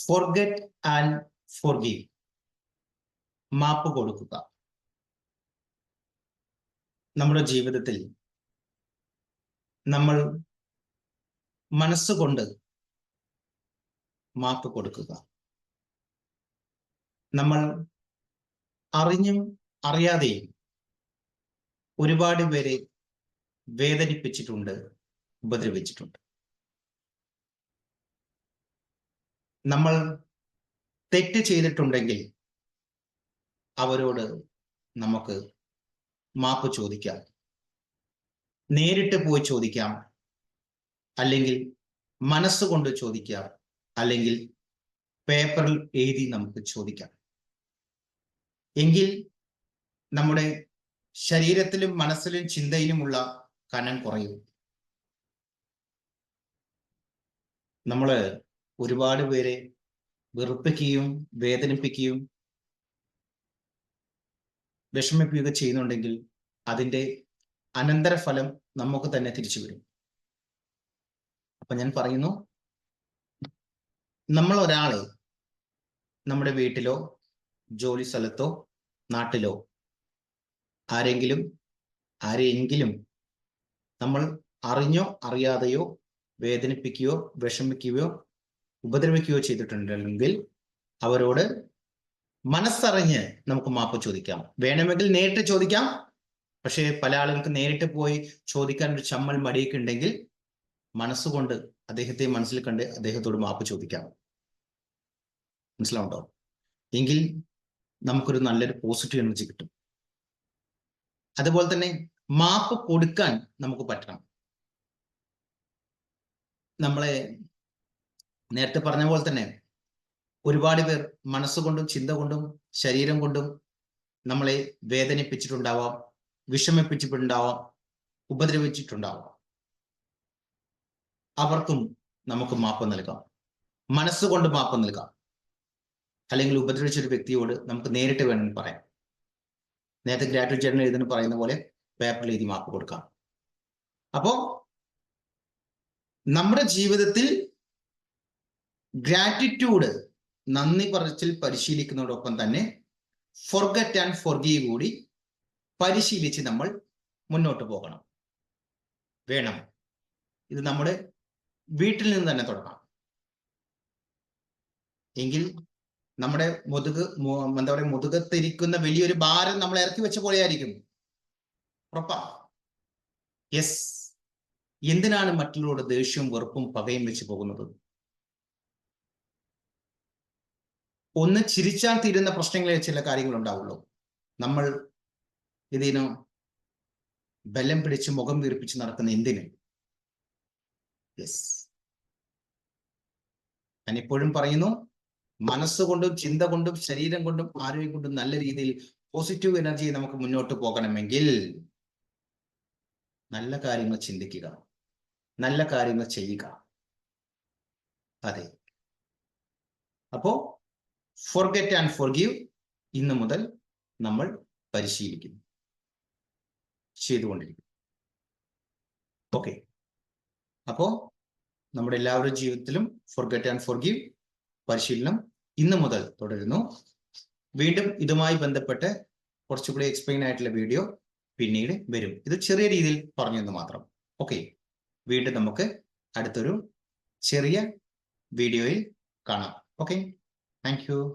Forget and forgive മാപ്പ് കൊടുക്കുക. നമ്മുടെ ജീവിതത്തിൽ നമ്മൾ മനസ്സുകൊണ്ട് മാപ്പ് കൊടുക്കുക. നമ്മൾ അറിഞ്ഞും അറിയാതെയും ഒരുപാട് പേരെ വേദനിപ്പിച്ചിട്ടുണ്ട് ഉപദ്രവിച്ചിട്ടുണ്ട്. നമ്മൾ തെറ്റ് ചെയ്തിട്ടുണ്ടെങ്കിൽ അവരോട് നമുക്ക് മാപ്പ് ചോദിക്കാം. നേരിട്ട് പോയി ചോദിക്കാം. അല്ലെങ്കിൽ മനസ്സുകൊണ്ട് ചോദിക്കാം. അല്ലെങ്കിൽ പേപ്പറിൽ എഴുതി നമുക്ക് ചോദിക്കാം. എങ്കിൽ നമ്മുടെ ശരീരത്തിലും മനസ്സിലും ചിന്തയിലുമുള്ള കനം കുറയും. നമ്മൾ ഒരുപാട് പേരെ വെറുപ്പിക്കുകയും വേദനിപ്പിക്കുകയും വിഷമിപ്പിക്കുകയൊക്കെ ചെയ്യുന്നുണ്ടെങ്കിൽ അതിന്റെ അനന്തരഫലം നമുക്ക് തന്നെ തിരിച്ചു വരും. അപ്പൊ ഞാൻ പറയുന്നു നമ്മൾ ഒരാളെ നമ്മുടെ വീട്ടിലോ ജോലി സ്ഥലത്തോ നാട്ടിലോ ആരെങ്കിലും ആരെയെങ്കിലും നമ്മൾ അറിഞ്ഞോ അറിയാതെയോ വേദനിപ്പിക്കുകയോ വിഷമിക്കുകയോ ഉപദ്രവിക്കുകയോ ചെയ്തിട്ടുണ്ടെങ്കിൽ അവരോട് മനസ്സറിഞ്ഞ് നമുക്ക് മാപ്പ് ചോദിക്കാം. വേണമെങ്കിൽ നേരിട്ട് ചോദിക്കാം. പക്ഷേ പല ആളുകൾക്ക് നേരിട്ട് പോയി ചോദിക്കാൻ ഒരു ചമ്മൽ മടിയൊക്കെ ഉണ്ടെങ്കിൽ മനസ്സുകൊണ്ട് അദ്ദേഹത്തെ മനസ്സിൽ കണ്ട് അദ്ദേഹത്തോട് മാപ്പ് ചോദിക്കാം. മനസ്സിലാവുണ്ടോ എങ്കിൽ നമുക്കൊരു നല്ലൊരു പോസിറ്റീവ് എനർജി കിട്ടും. അതുപോലെ തന്നെ മാപ്പ് കൊടുക്കാൻ നമുക്ക് പറ്റണം. നമ്മളെ നേരത്തെ പറഞ്ഞ പോലെ തന്നെ ഒരുപാട് പേർ മനസ്സുകൊണ്ടും ചിന്ത കൊണ്ടും ശരീരം കൊണ്ടും നമ്മളെ വേദനിപ്പിച്ചിട്ടുണ്ടാവാം വിഷമിപ്പിച്ചിട്ടുണ്ടാവാം ഉപദ്രവിച്ചിട്ടുണ്ടാവാം. അവർക്കും നമുക്ക് മാപ്പ് നൽകാം. മനസ്സുകൊണ്ട് മാപ്പ് നൽകാം. അല്ലെങ്കിൽ ഉപദ്രവിച്ച ഒരു വ്യക്തിയോട് നമുക്ക് നേരിട്ട് വേണമെന്ന് പറയാം. നേരത്തെ ഗ്രാറ്റുവിറ്റി ചേട്ടൻ എഴുതുന്ന പറയുന്ന പോലെ പേപ്പറിൽ എഴുതി മാപ്പ് കൊടുക്കാം. അപ്പോ നമ്മുടെ ജീവിതത്തിൽ ഗ്രാറ്റിറ്റ്യൂഡ് നന്ദി പറച്ചിൽ പരിശീലിക്കുന്നതോടൊപ്പം തന്നെ ഫൊർഗറ്റ് ആൻഡ് ഫൊർഗീവ് കൂടി പരിശീലിച്ച് നമ്മൾ മുന്നോട്ട് പോകണം. വേണം. ഇത് നമ്മുടെ വീട്ടിൽ നിന്ന് തന്നെ തുടങ്ങാം. എങ്കിൽ നമ്മുടെ മുതുക് എന്താ പറയുക മുതുകത്തിരിക്കുന്ന വലിയൊരു ഭാരം നമ്മൾ ഇറക്കി വെച്ച പോലെയായിരിക്കും. ഉറപ്പാ? യെസ് എന്തിനാണ് മറ്റുള്ളവരുടെ ദേഷ്യവും വെറുപ്പും പകയും വെച്ച് പോകുന്നത്? ഒന്ന് ചിരിച്ചാൽ തീരുന്ന പ്രശ്നങ്ങളെ ചില കാര്യങ്ങൾ ഉണ്ടാവുള്ളൂ നമ്മൾ ഇതിന് ബലം പിടിച്ച് മുഖം വീർപ്പിച്ച് നടക്കുന്ന എന്തിന്? യെസ് ഞാൻ എപ്പോഴും പറയുന്നു മനസ്സുകൊണ്ടും ചിന്ത കൊണ്ടും ശരീരം കൊണ്ടും ആരോഗ്യം കൊണ്ടും നല്ല രീതിയിൽ പോസിറ്റീവ് എനർജി നമുക്ക് മുന്നോട്ട് പോകണമെങ്കിൽ നല്ല കാര്യങ്ങൾ ചിന്തിക്കുക നല്ല കാര്യങ്ങൾ ചെയ്യുക. അതെ. അപ്പോ ഫോർഗെറ്റ് ആൻഡ് ഫോർഗീവ് ഇന്ന് മുതൽ നമ്മൾ പരിശീലിക്കുന്നു. ചെയ്തുകൊണ്ടിരിക്കും ഓക്കെ അപ്പോ നമ്മുടെ എല്ലാവരുടെ ജീവിതത്തിലും ഫോർഗെറ്റ് ആൻഡ് ഫോർഗീവ് പരിശീലനം ഇന്ന് മുതൽ തുടരുന്നു. വീണ്ടും ഇതുമായി ബന്ധപ്പെട്ട് കുറച്ചുകൂടി എക്സ്പ്ലെയിൻ ആയിട്ടുള്ള വീഡിയോ പിന്നീട് വരും. ഇത് ചെറിയ രീതിയിൽ പറഞ്ഞെന്ന് മാത്രം. ഓക്കെ വീണ്ടും നമുക്ക് അടുത്തൊരു ചെറിയ വീഡിയോയിൽ കാണാം. Okay Thank you.